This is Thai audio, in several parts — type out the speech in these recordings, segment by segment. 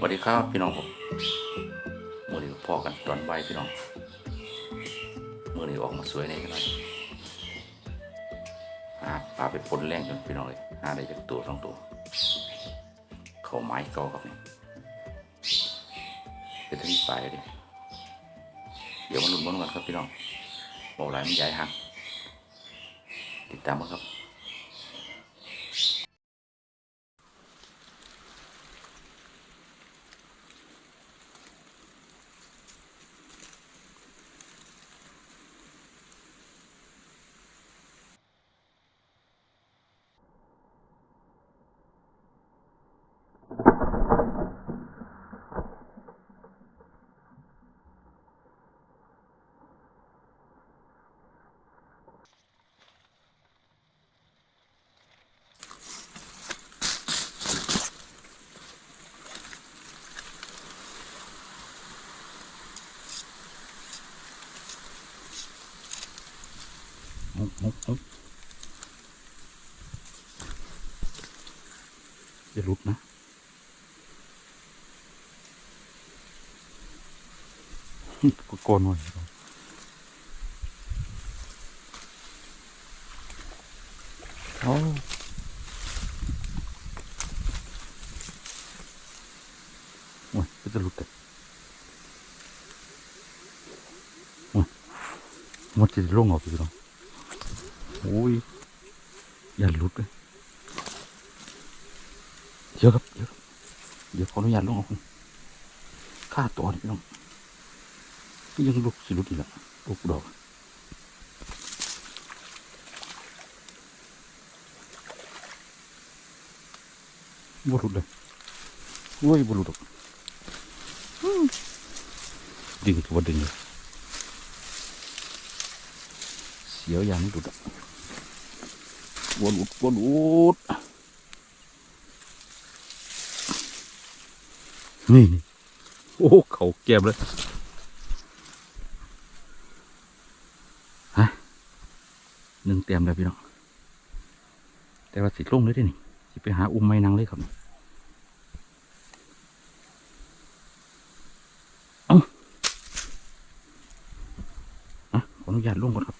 สวัสดีครับพี่น้องผมมือนี้พอกันตอนใบพี่น้องมือนี้ออกมาสวยในกันหน่อยหาปลาไปพ่นแรงจนพี่น้องเลยหาได้จากตัวสองตัว เขาไม้เก่าครับนี่เป็นทั้งปลายเลยเดี๋ยวมาลุ้นบนกันครับพี่น้องบอกหลายมันใหญ่หักติดตามมาครับ มุกมุกมุกอย่าหลุดนะก็โกนหน่อยโอ้โอ้ยก็จะหลุดแต่โอ้ยมันจะลงออกไปแล้ว โอ้ยอย่าหลุดเลยเยอะครับเยอะครับเดี๋ยวขออนุญาตลงออกค่าตัวนี่พี่น้องก็ยังลุกสิลุกอีกแล้วลุกดอกบ่หลุดเลยโอ้ยบ่หลุดหรอกอืมดึงตัวดึงเลย เสียวอย่างนี้หลุดอะวนอุดวนอุดนี่นี่โอ้เขาแก็บเลยฮะหนึ่งเตรียมแล้วพี่น้องแต่ว่าสิลงเลยเดินี่สิไปหาอุ้มไม้นางเลยครับเอ้าอะขออนุญาตลงก่อนครับ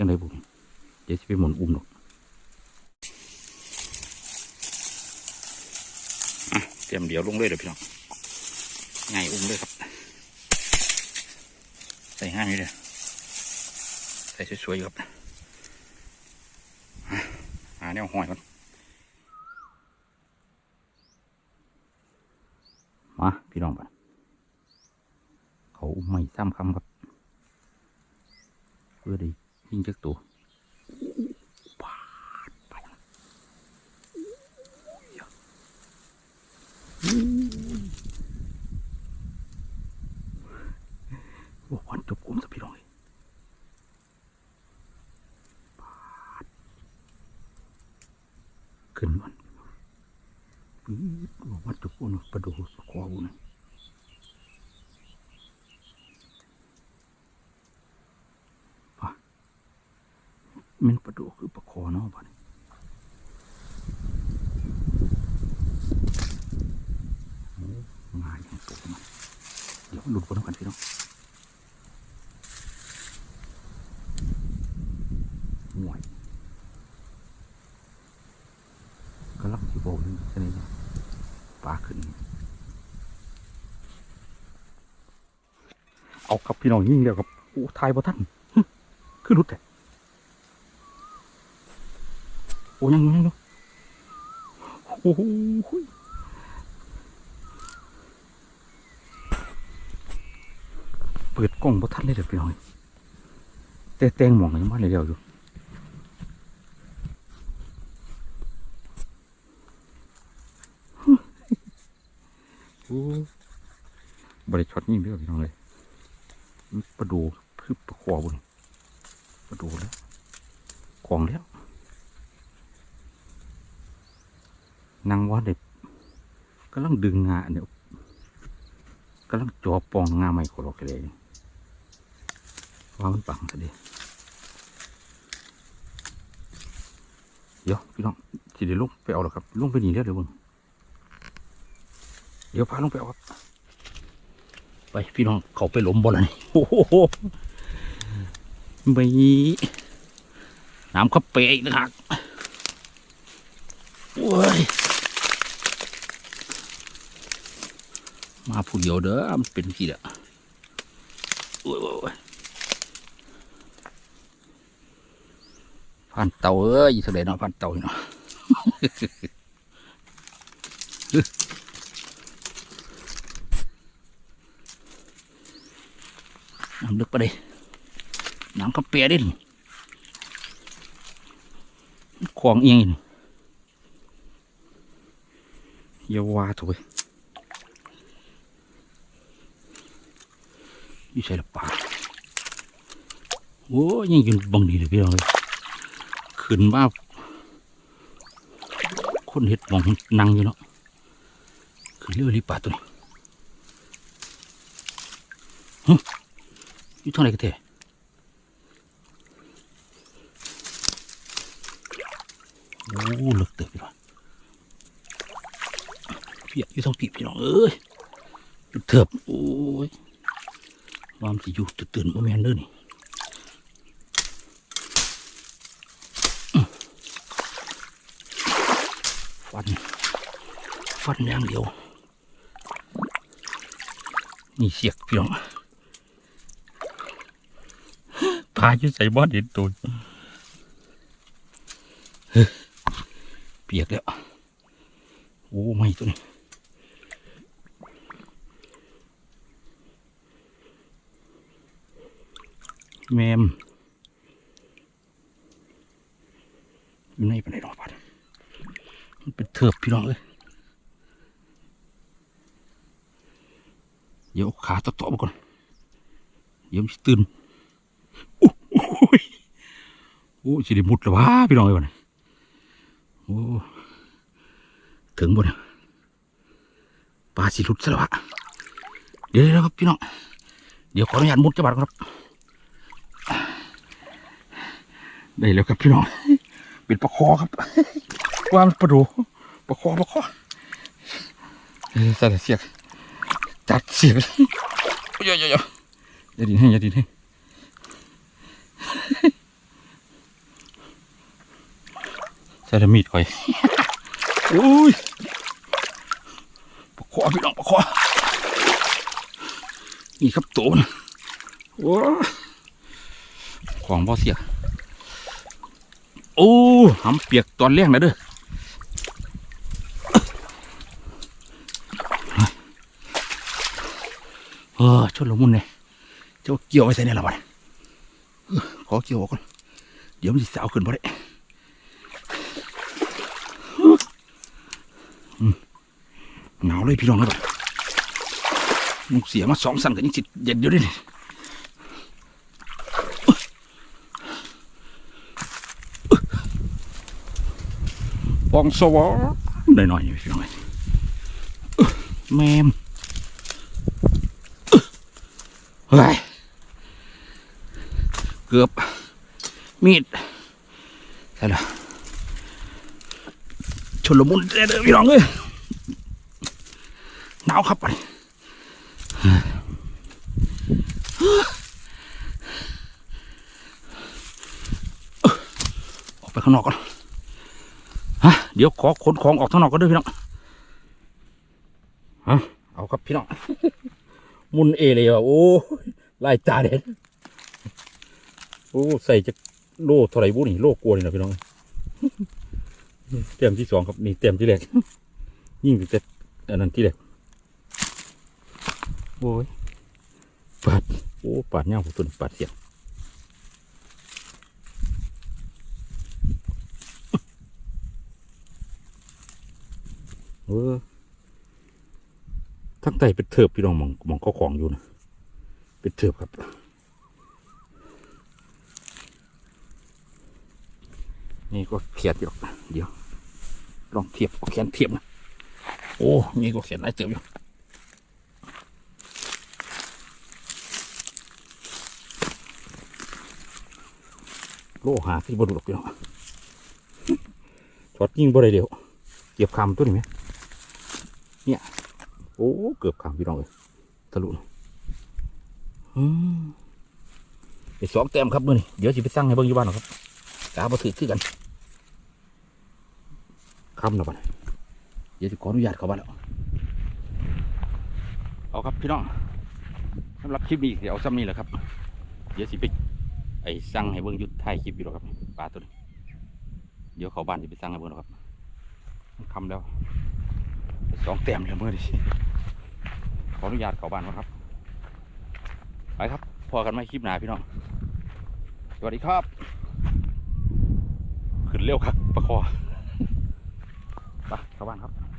จังไดบุญ เดี๋ยวสิไปหมุนอุ้มหรอกอะเตรียมเดี๋ยวลงเลยเดี๋ยวพี่น้องไงอุ้มเลยครับ ใส่ห้านี้เลยใส่สวยๆอยู่ครับอะหาแนวห้อยก่อนมาพี่น้องไปเขาอุ้มไม่ซ้ำคำครับ เพื่อได้ยิงจักตัวปาดไปนะโอ้วันจบกลุ่มสักพี่น้องเลยปาดขึ้นวันปื๊ดโอ้วันจบกลุ่ม ประดูสควาบุญมันประดูคือประคอเนาะบ่เนี่ยงานยังตกมันเดี๋ยวหลุดบนน้ำกันพี่น้องห่วยกำลังสิโบนี่ใช่ไหมเนี่ย ปลาขึ้น เอากับพี่น้องยิ่งเดียวกับโอ้ทายบ่ท่านหึคือรุดแต่โอ้ยังยังยังโอ้โหเปิดกล้องบ่ทันเลยเดี๋ยวพี่น้องแต่แตงหมองยังมาเลยเดียวอยู่โอ้บริ ช็อตนี่เด้อพี่น้องเลยประดูคือประคอบุญประดูแล้วของแล้วนางว่าเด็กกำลังดึงงาเนี่ยกำลังจอปองงาใหม่ขอรอกเลยว่ามันปังซะดิเดี๋ยวพี่น้องสิเดี๋ยวลงไปเอาหรอครับลงไปหนีแล้วเดี๋ยวเบิ่งเดี๋ยวพาลงไปเอาครับ ไปพี่น้องเขาไปหลมบ่ละนี่โอ้โหไปน้ำขับเปะอีกนะครับโอ้ยมาผู้เดียวเด้อมันเป็นกี่เด้อโอ้ยผ่านเต่าเอ้ยอยู่เท่าไหร่เนาะผ่านเต่าอยู่เนาะ น้ำลึกไปเลยน้ำกระเปียดิคลองเอียงนี่อยาวาถูกยี่ใช่ละป่าโอ้ยยังกินบังดีเลยพี่น้องเลยขึ้นมาคนเห็ดมองนั่งอยู่เนาะขึ้นเรือรีป่าตัวนี้ อยู่ทางไหนกันเถอะโอ้เลึกเติบพี่น้องพี่อยากอยู่ทางปีพี่น้องเอ้ยเถิบโอ้ยวามสิอยู่ตื่นๆโมเมนเด้อนี่ฟันฟันอย่างเดียวนี่เสียกพี่น้อง พาอยู่ใส่บอดเห็นตัวเฮ้ยเปียกแล้ว โอ้ไม่ตัวนี้แมมอยู่ในปานไหนดอกปัดมันเป็นเถิบพี่น้องเอ้ยเดี๋ยวเอาขาต่อๆมาก่อนเดี๋ยวมันตื่น โหยโอ้สิได้มุดแล้ววะพี่น้องเอ้ยวันนี้โอ้ถึงบนยปลาสิหลุดซะแล้ววะเดี๋ยวๆครับพี่น้องเดี๋ยวขออนุญาตมุดจะบาดก่อนครับได้แล้วครับพี่น้องเป็นปลาคอครับว่ามันประดูประคอประคอเอ้ยใส่เสียกจัดเสียกเลยโอ้ยโยยอย่าดินให้อย่าดินให้ ใส่มีดคอยโอ้ยประคอพี่น้องประคอนี่ครับโตนะโอ้ยของบ่เสียโอ้หำเปียกตอนแรกนะเด้อเออชนละมุนเนี่ยเจ้าเกี่ยวไว้ใส่เนี่ยละบัดเออ ขอเกี่ยวก่อนเดี๋ยวมันจะสาวขึ้นบ่ได้อืมหนาวเลยพี่น้องนะบัดมุกเสียมาสองสั่นกันยังสิเย็นอยู่เดิปองสวอหน่อยๆนี่พี่น้องเอ้ยเอ้อแมมเฮ้ยเกือบ มีดใช่ละชนละมุนเด้อพี่น้องเอ้ยหนาวครับไปออกไปข้างนอกก่อนฮะเดี๋ยวขอขนของออกข้างนอกก็ได้พี่น้องฮะเอาครับพี่น้องมุนเอเลยว่ะโอ้ยลายตาเด็ดโอ้ใส่จะ โล่เท่าไรบุนี่โล่กลัวนี่นะพี่น้องเต็มที่สองครับนี่เต็มที่แรกยิ่งไปเต็มอันนั้นที่แรกโอ้ยปาดโอ้ปาดเงาผมตัวนี้ปาดเสียงเออทั้งไตเป็นเถิบพี่น้องมองมองเขาของอยู่นะเป็นเถิบครับ นี่ก็เขียดอยู่เดี๋ยว ลองเทียบเอาแขนเทียบนะโอ้นี่ก็เขียนหลายเติบอยู่โลหาที่บนหลกอยู่เนาะชอดยิงบ่ได้เดียวเก็บคำตัวนี้ไหมเนี่ยโอ้เกือบคำพี่น้องเลยทะลุอืมไปสองแต้มครับมื่อนี้เดี๋ยวสิไปสั่งให้เบิ่งอยู่บ้านหรอกครับกาบ่ถือคือกัน คำแล้วบ้านเดี๋ยวจะขออนุญาตเขาบ้านแล้วเอาครับพี่น้องสำหรับคลิปนี้เดี๋ยวซ้ำนี้แหละครับ เดี๋ยวสิไปไอ้สั่งให้เบิ่งยุดท้ายคลิปอยู่หรอกครับปลาตัวนี้เดี๋ยวเขาบ้านจะไปสั่งให้เบิ่งหรอกครับคำแล้วสองแต้มแล้วเมื่อนี้ขออนุญาตเขาบ้านก่อนครับไปครับพอกันไหมคลิปหนาพี่น้องสวัสดีครับ ขึ้นเร็วครับ ประคอ ไปเข้าบ้านครับ